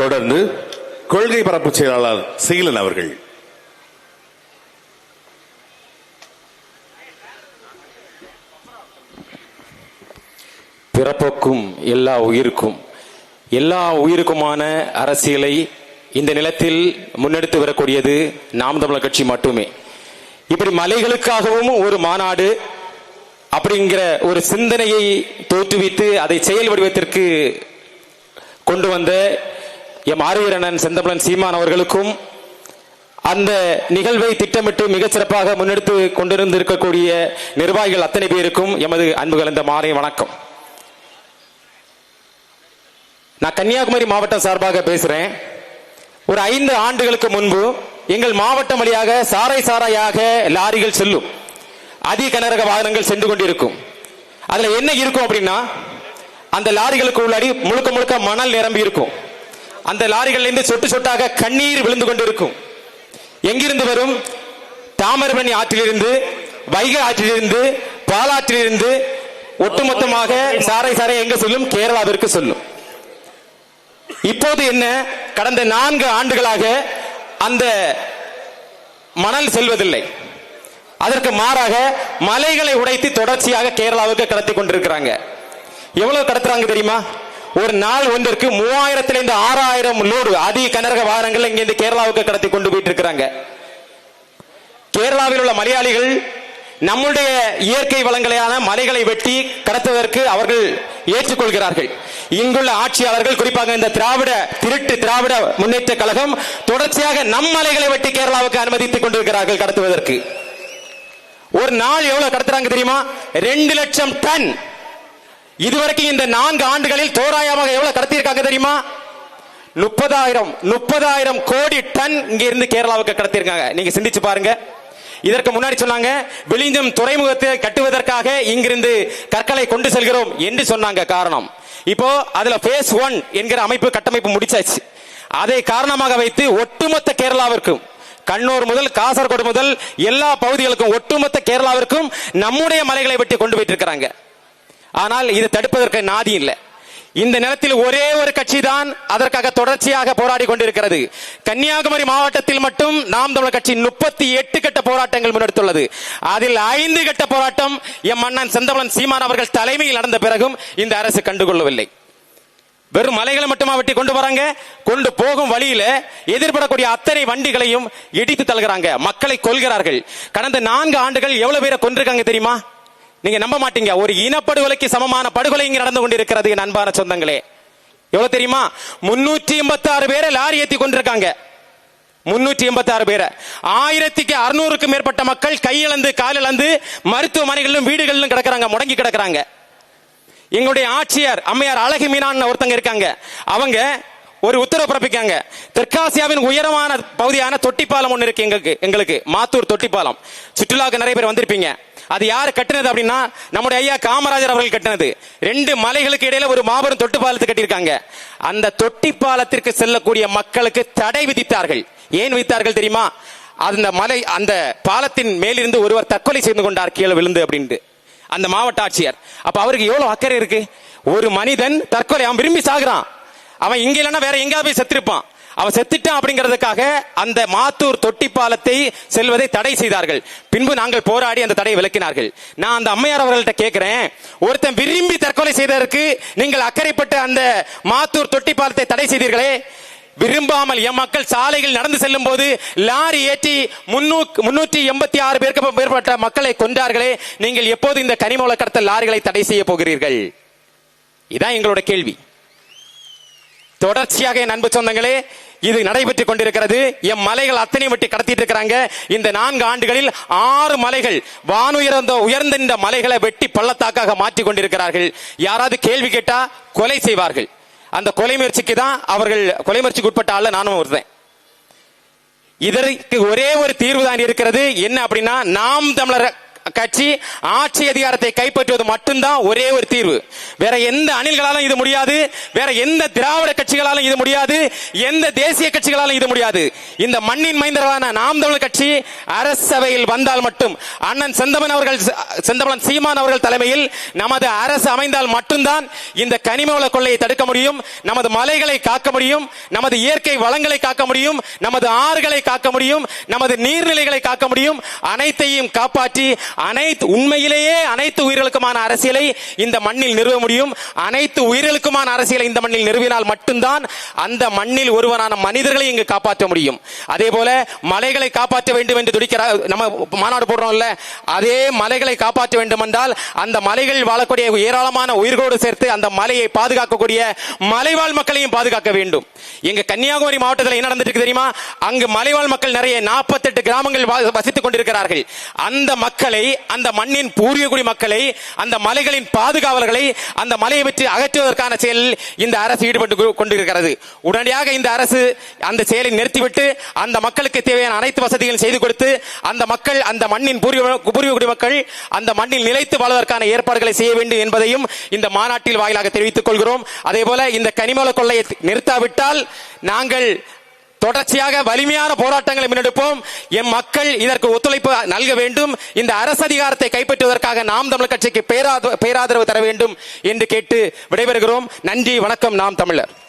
தொடர்ந்து கொள்கை பரப்பு செயலாளர் சீலன் அவர்கள். பிறப்புக்கும் எல்லா உயிருக்கும் எல்லா உயிருக்குமான அரசியலை இந்த நிலத்தில் முன்னெடுத்து வரக்கூடியது நாம் தமிழர் கட்சி மட்டுமே. இப்படி மலைகளுக்காகவும் ஒரு மாநாடு அப்படிங்கிற ஒரு சிந்தனையை தோற்றுவித்து அதை செயல் வடிவத்திற்கு கொண்டு வந்த எம் ஆரியரணன் செந்தமிழன் சீமான் அவர்களுக்கும் அந்த நிகழ்வை திட்டமிட்டு மிகச்சிறப்பாக முன்னெடுத்து கொண்டிருந்திருக்கக்கூடிய நிர்வாகிகள் அத்தனை பேருக்கும் எமது அன்பு கலந்த மாலை வணக்கம். நான் கன்னியாகுமரி மாவட்டம் சார்பாக பேசுறேன். ஒரு ஐந்து ஆண்டுகளுக்கு முன்பு எங்கள் மாவட்டம் வழியாக சாரை சாரையாக லாரிகள் செல்லும். அதி கனரக வாகனங்கள் சென்று கொண்டிருக்கும். அதுல என்ன இருக்கும் அப்படின்னா அந்த லாரிகளுக்கு உள்ளாடி முழுக்க முழுக்க மணல் நிரம்பி இருக்கும். அந்த லாரிகள்லேருந்து சொட்டு சொட்டாக கண்ணீர் விழுந்து கொண்டிருக்கும். எங்கிருந்து வரும்? தாமிரபரணி ஆற்றிலிருந்து வைகை ஆற்றிலிருந்து பாலாற்றிலிருந்து ஒட்டுமொத்தமாக சாரை சாரை எங்க செல்லும்? கேரளாவிற்கு சொல்லும். இப்போது என்ன? கடந்த நான்கு ஆண்டுகளாக அந்த மணல் செல்வதில்லை. அதற்கு மாறாக மலைகளை உடைத்து தொடர்ச்சியாக கேரளாவுக்கு கடத்தி கொண்டிருக்கிறாங்க. எவ்வளவு கடத்துறாங்க தெரியுமா? ஒரு நாள் ஒன்றிற்கு மூவாயிரத்திலிருந்து ஆறாயிரம் லோடு அதிக கனரக வாகனங்கள் இங்கிருந்து கேரளாவுக்கு கடத்தி கொண்டு போயிட்டு இருக்கிறாங்க கேரளாவில் உள்ள மலையாளிகள் நம்முடைய இயற்கை வளங்களையான மலைகளை வெட்டி கடத்துவதற்கு அவர்கள் ஏற்றுக்கொள்கிறார்கள். இங்குள்ள ஆட்சியாளர்கள் குறிப்பாக இந்த திராவிட திருட்டு திராவிட முன்னேற்ற கழகம் தொடர்ச்சியாக நம் மலைகளை வெட்டி கேரளாவுக்கு அனுமதித்துக் கொண்டிருக்கிறார்கள் கடத்துவதற்கு. ஒரு நாள் எவ்வளவு கடத்துறாங்க தெரியுமா? ரெண்டு லட்சம் டன் இதுவரைக்கும் இந்த நான்கு ஆண்டுகளில் தோராயமாக எவ்வளவு கடத்தியிருக்காங்க தெரியுமா? முப்பதாயிரம் முப்பதாயிரம் கோடி டன் இங்க இருந்து கேரளாவுக்கு கடத்திருக்காங்க நீங்க சிந்திச்சு பாருங்க. இதற்கு முன்னாடி சொன்னாங்க விழிஞ்சம் துறைமுகத்தை கட்டுவதற்காக இங்கிருந்து கற்களை கொண்டு செல்கிறோம் என்று சொன்னாங்க காரணம். இப்போ அதுல பேஸ் ஒன் என்கிற அமைப்பு கட்டமைப்பு முடிச்சாச்சு. அதை காரணமாக வைத்து ஒட்டுமொத்த கேரளாவிற்கும் கண்ணூர் முதல் காசர்கோடு முதல் எல்லா பகுதிகளுக்கும் ஒட்டுமொத்த கேரளாவிற்கும் நம்முடைய மலைகளை வெட்டி கொண்டு போயிட்டு இருக்கிறாங்க. ஆனால் இதை தடுப்பதற்கு நாதி இல்லை. இந்த நிலத்தில் ஒரே ஒரு கட்சி தான் அதற்காக தொடர்ச்சியாக போராடி கொண்டிருக்கிறது. கன்னியாகுமரி மாவட்டத்தில் மட்டும் நாம் தமிழர் கட்சி முப்பத்தி எட்டு கட்ட போராட்டங்கள் முன்னெடுத்துள்ளது. அதில் ஐந்து கட்ட போராட்டம் எம் அண்ணன் செந்தமலன் சீமான் அவர்கள் தலைமையில் நடந்த பிறகும் இந்த அரசு கண்டுகொள்ளவில்லை. வெறும் மலைகளை மட்டுமா வெட்டி கொண்டு வராங்க? கொண்டு போகும் வழியில எதிர்படக்கூடிய அத்தனை வண்டிகளையும் இடித்து தள்ளுகிறாங்க. மக்களை கொள்கிறார்கள் கடந்த நான்கு ஆண்டுகள் எவ்வளவு பேரை கொண்டிருக்காங்க தெரியுமா? நீங்க நம்ப மாட்டீங்க. ஒரு இனப்படுகொலைக்கு சமமான படுகொலை இங்க நடந்து கொண்டிருக்கிறது என் அன்பான சொந்தங்களே. எவ்வளவு தெரியுமா? முன்னூற்றி எண்பத்தி ஆறு பேரை லாரி ஏத்தி கொண்டிருக்காங்க. முன்னூற்றி எண்பத்தி ஆறு பேரை. ஆயிரத்திக்கு அறுநூறுக்கும் மேற்பட்ட மக்கள் கையிழந்து காலிழந்து மருத்துவமனைகளிலும் வீடுகளிலும் கிடக்குறாங்க முடங்கி கிடக்குறாங்க. எங்களுடைய ஆட்சியர் அம்மையார் அழகு மீனான் ஒருத்தங்க இருக்காங்க. அவங்க ஒரு உத்தரவு பிறப்பிக்காங்க தெற்காசியாவின் உயரமான பகுதியான தொட்டிப்பாலம் ஒன்று இருக்கு எங்களுக்கு எங்களுக்கு மாத்தூர் தொட்டிப்பாலம். சுற்றுலாவுக்கு நிறைய பேர் வந்திருப்பீங்க. அது யார் கட்டினது அப்படின்னா நம்முடைய ஐயா காமராஜர் அவர்கள் கட்டினது. ரெண்டு மலைகளுக்கு இடையில ஒரு மாபெரும் தொட்டிப்பாலத்தை கட்டியிருக்காங்க. அந்த தொட்டி பாலத்திற்கு செல்லக்கூடிய மக்களுக்கு தடை விதித்தார்கள். ஏன் விதித்தார்கள் தெரியுமா? அந்த மலை அந்த பாலத்தின் மேலிருந்து ஒருவர் தற்கொலை செய்து கொண்டார் கீழே விழுந்து அப்படின்ட்டு. அந்த மாவட்ட ஆட்சியர். அப்ப அவருக்கு எவ்வளவு அக்கறை இருக்கு? ஒரு மனிதன் தற்கொலை அவன் விரும்பி சாகுறான். அவன் இங்க இல்லைன்னா வேற எங்கேயாவது போய் செத்திருப்பான். அவன் செத்துட்டான் அப்படிங்கிறதுக்காக அந்த மாத்தூர் தொட்டி பாலத்தை செல்வதை தடை செய்தார்கள். பின்பு நாங்கள் போராடி அந்த தடையை விளக்கினார்கள் நான் அந்த அம்மையார் அவர்கள்ட்ட கேட்கிறேன் ஒருத்தன் விரும்பி தற்கொலை செய்ததற்கு நீங்கள் அக்கறைப்பட்டு அந்த மாத்தூர் தொட்டி பாலத்தை தடை செய்தீர்களே. விரும்பாமல் எம் மக்கள் சாலைகள் நடந்து செல்லும் போது லாரி ஏற்றி முன்னூற்றி எண்பத்தி ஆறு பேருக்கு மேற்பட்ட மக்களை கொன்றார்களே. நீங்கள் எப்போது இந்த கனிமூல கடத்தல் லாரிகளை தடை செய்ய போகிறீர்கள்? இதான் எங்களோட கேள்வி. தொடர்ச்சியாக என் அன்பு சொந்தங்களே இது நடைபெற்றுக் கொண்டிருக்கிறது. எம் மலைகள் அத்தனை விட்டு கடத்திட்டு இருக்கிறாங்க. இந்த நான்கு ஆண்டுகளில் ஆறு மலைகள் வானுயர்ந்த உயர்ந்த இந்த மலைகளை வெட்டி பள்ளத்தாக்காக மாற்றி கொண்டிருக்கிறார்கள். யாராவது கேள்வி கேட்டா கொலை செய்வார்கள். அந்த கொலை முயற்சிக்கு தான் அவர்கள் கொலை முயற்சிக்கு உட்பட்ட ஆள்ல நானும் வருவேன் இதற்கு ஒரே ஒரு தீர்வு தான் இருக்கிறது. என்ன அப்படின்னா நாம் தமிழர் கட்சி ஆட்சி அதிகாரத்தை கைப்பற்றுவது மட்டும்தான் ஒரே ஒரு தீர்வு. வேற எந்த அணில்களாலும் இது முடியாது. வேற எந்த திராவிட கட்சிகளாலும் இது முடியாது. எந்த தேசிய கட்சிகளாலும் இது முடியாது. இந்த மண்ணின் மைந்தர்களான நாம் தமிழ் கட்சி அரசவையில் வந்தால் மட்டும் அண்ணன் செந்தமன் அவர்கள் செந்தமன் சீமான் அவர்கள் தலைமையில் நமது அரசு அமைந்தால் மட்டும்தான் இந்த கனிமவள கொள்ளையை தடுக்க முடியும் நமது மலைகளை காக்க முடியும் நமது இயற்கை வளங்களை காக்க முடியும் நமது ஆறுகளை காக்க முடியும் நமது நீர்நிலைகளை காக்க முடியும். அனைத்தையும் காப்பாற்றி அனைத்து உண்மையிலேயே அனைத்து உயிர்களுக்குமான அரசியலை இந்த மண்ணில் நிறுவ முடியும். அனைத்து உயிர்களுக்குமான அரசியலை இந்த மண்ணில் நிறுவினால் மட்டும்தான் அந்த மண்ணில் ஒருவரான மனிதர்களை இங்கு காப்பாற்ற முடியும். அதே போல மலைகளை காப்பாற்ற வேண்டும் என்று துடிக்கிறார் நம்ம மாநாடு போடுறோம்ல அதே மலைகளை காப்பாற்ற வேண்டும் என்றால் அந்த மலைகளில் வாழக்கூடிய ஏராளமான உயிர்களோடு சேர்த்து அந்த மலையை பாதுகாக்கக்கூடிய மலைவாழ் மக்களையும் பாதுகாக்க வேண்டும். எங்க கன்னியாகுமரி மாவட்டத்தில் என்ன நடந்துட்டு தெரியுமா? அங்கு மலைவாழ் மக்கள் நிறைய 48 கிராமங்கள் வா- வசித்துக் கொண்டிருக்கிறார்கள். அந்த மக்களை அந்த மண்ணின் பூர்வீகுடி மக்களை அந்த மலைகளின் பாதுகாவலர்களை அந்த மலையை பற்றி அகற்றுவதற்கான செயலில் இந்த அரசு ஈடுபட்டு கொண்டிருக்கிறது. உடனடியாக இந்த அரசு அந்த செயலை நிறுத்திவிட்டு அந்த மக்களுக்கு தேவையான அனைத்து வசதிகளும் செய்து கொடுத்து அந்த மக்கள் அந்த மண்ணின் பூர்வீக பூர்வீகுடி மக்கள் அந்த மண்ணில் நிலைத்து வாழ்வதற்கான ஏற்பாடுகளை செய்ய வேண்டும் என்பதையும் இந்த மாநாட்டில் வாயிலாக தெரிவித்துக் கொள்கிறோம். அதே போல இந்த கனிமவள கொள்ளையை நிறுத்தாவிட்டால் நாங்கள் தொடர்ச்சியாக வலிமையான போராட்டங்களை முன்னெடுப்போம். எம் மக்கள் இதற்கு ஒத்துழைப்பு நல்க வேண்டும். இந்த அரசு அதிகாரத்தை கைப்பற்றுவதற்காக நாம் தமிழர் கட்சிக்கு பேராத- பேராதரவு தர வேண்டும் என்று கேட்டு விடைபெறுகிறோம். நன்றி வணக்கம். நாம் தமிழர்.